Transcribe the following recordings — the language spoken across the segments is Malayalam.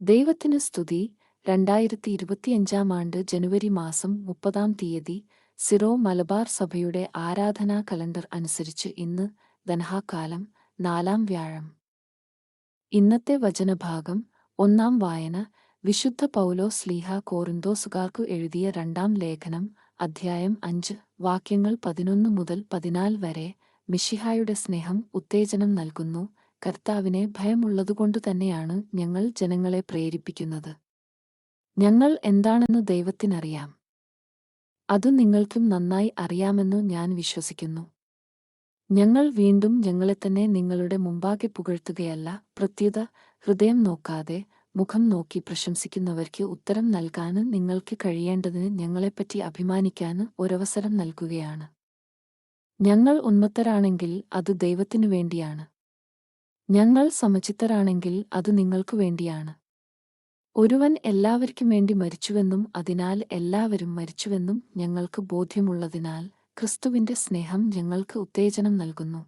ദൈവത്തിന് സ്തുതി. രണ്ടായിരത്തി ഇരുപത്തിയഞ്ചാം ആണ്ട് ജനുവരി മാസം മുപ്പതാം തീയതി സിറോ മലബാർ സഭയുടെ ആരാധനാ കലണ്ടർ അനുസരിച്ച് ഇന്ന് ധനഹാക്കാലം നാലാം വ്യാഴം. ഇന്നത്തെ വചനഭാഗം ഒന്നാം വായന വിശുദ്ധ പൗലോസ് സ്ലീഹ കോറിന്തോസുകാർക്കു എഴുതിയ രണ്ടാം ലേഖനം അധ്യായം അഞ്ച് വാക്യങ്ങൾ പതിനൊന്ന് മുതൽ പതിനാല് വരെ മിഷിഹായുടെ സ്നേഹം ഉത്തേജനം നൽകുന്നു. കർത്താവിനെ ഭയമുള്ളതുകൊണ്ടു തന്നെയാണ് ഞങ്ങൾ ജനങ്ങളെ പ്രേരിപ്പിക്കുന്നത്. ഞങ്ങൾ എന്താണെന്ന് ദൈവത്തിനറിയാം. അത് നിങ്ങൾക്കും നന്നായി അറിയാമെന്ന് ഞാൻ വിശ്വസിക്കുന്നു. ഞങ്ങൾ വീണ്ടും ഞങ്ങളെ തന്നെ നിങ്ങളുടെ മുമ്പാകെ പുകഴ്ത്തുകയല്ല പ്രത്യുത ഹൃദയം നോക്കാതെ മുഖം നോക്കി പ്രശംസിക്കുന്നവർക്ക് ഉത്തരം നൽകാനും നിങ്ങൾക്ക് കഴിയേണ്ടതിന് ഞങ്ങളെപ്പറ്റി അഭിമാനിക്കാനും ഒരവസരം നൽകുകയാണ്. ഞങ്ങൾ ഉന്മത്തരാണെങ്കിൽ അത് ദൈവത്തിനു വേണ്ടിയാണ്. ഞങ്ങൾ സമചിത്തരാണെങ്കിൽ അത് നിങ്ങൾക്കു വേണ്ടിയാണ്. ഒരുവൻ എല്ലാവർക്കും വേണ്ടി മരിച്ചുവെന്നും അതിനാൽ എല്ലാവരും മരിച്ചുവെന്നും ഞങ്ങൾക്ക് ബോധ്യമുള്ളതിനാൽ ക്രിസ്തുവിന്റെ സ്നേഹം ഞങ്ങൾക്ക് ഉത്തേജനം നൽകുന്നു.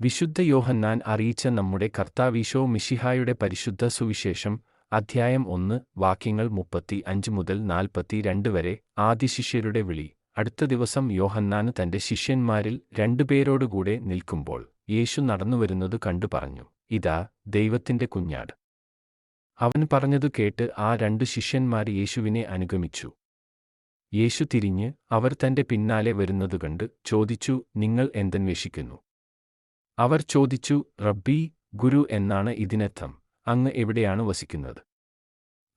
വിശുദ്ധ യോഹന്നാൻ അറിയിച്ച നമ്മുടെ കർത്താവീശോ മിഷിഹായുടെ പരിശുദ്ധ സുവിശേഷം അധ്യായം ഒന്ന് വാക്യങ്ങൾ മുപ്പത്തി അഞ്ച് മുതൽ നാൽപ്പത്തി രണ്ട് വരെ ആദിശിഷ്യരുടെ വിളി. അടുത്ത ദിവസം യോഹന്നാന് തന്റെ ശിഷ്യന്മാരിൽ രണ്ടുപേരോടുകൂടെ നിൽക്കുമ്പോൾ യേശു നടന്നുവരുന്നത് കണ്ടു പറഞ്ഞു ഇതാ ദൈവത്തിന്റെ കുഞ്ഞാട്. അവൻ പറഞ്ഞതു കേട്ട് ആ രണ്ടു ശിഷ്യന്മാർ യേശുവിനെ അനുഗമിച്ചു. യേശു തിരിഞ്ഞ് അവർ തന്റെ പിന്നാലെ വരുന്നതു കണ്ട് ചോദിച്ചു നിങ്ങൾ എന്തന്വേഷിക്കുന്നു? അവർ ചോദിച്ചു റബ്ബി ഗുരു എന്നാണ് ഇതിനർത്ഥം അങ്ങ് എവിടെയാണ് വസിക്കുന്നത്?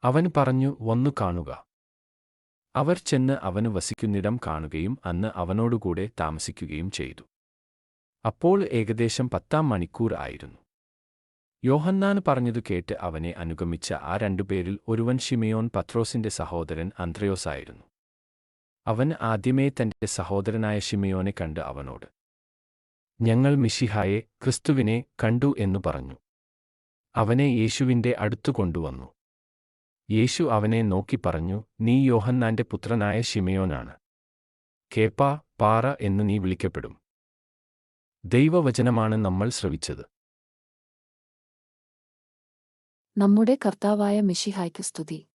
അവൻ പറഞ്ഞു വന്നു കാണുക. അവർ ചെന്ന് അവന് വസിക്കുന്നിടം കാണുകയും അന്ന് അവനോടുകൂടെ താമസിക്കുകയും ചെയ്തു. അപ്പോൾ ഏകദേശം പത്താം മണിക്കൂർ ആയിരുന്നു. യോഹന്നാന് പറഞ്ഞതു കേട്ട് അവനെ അനുഗമിച്ച ആ രണ്ടുപേരിൽ ഒരുവൻ ഷിമയോൻ പത്രോസിന്റെ സഹോദരൻ അന്ത്രയോസായിരുന്നു അവൻ ആദ്യമേ തന്റെ സഹോദരനായ ഷിമയോനെ കണ്ട് അവനോട് ഞങ്ങൾ മിഷിഹായെ ക്രിസ്തുവിനെ കണ്ടു എന്നു പറഞ്ഞു. അവനെ യേശുവിന്റെ അടുത്തു കൊണ്ടുവന്നു. യേശു അവനെ നോക്കി പറഞ്ഞു നീ യോഹന്നാന്റെ പുത്രനായ ഷിമയോനാണ് കേപ്പ പാറ എന്ന് നീ വിളിക്കപ്പെടും. ദൈവവചനമാണ് നമ്മൾ ശ്രവിച്ചത്. നമ്മുടെ കർത്താവായ മിഷിഹായ്ക്ക് സ്തുതി.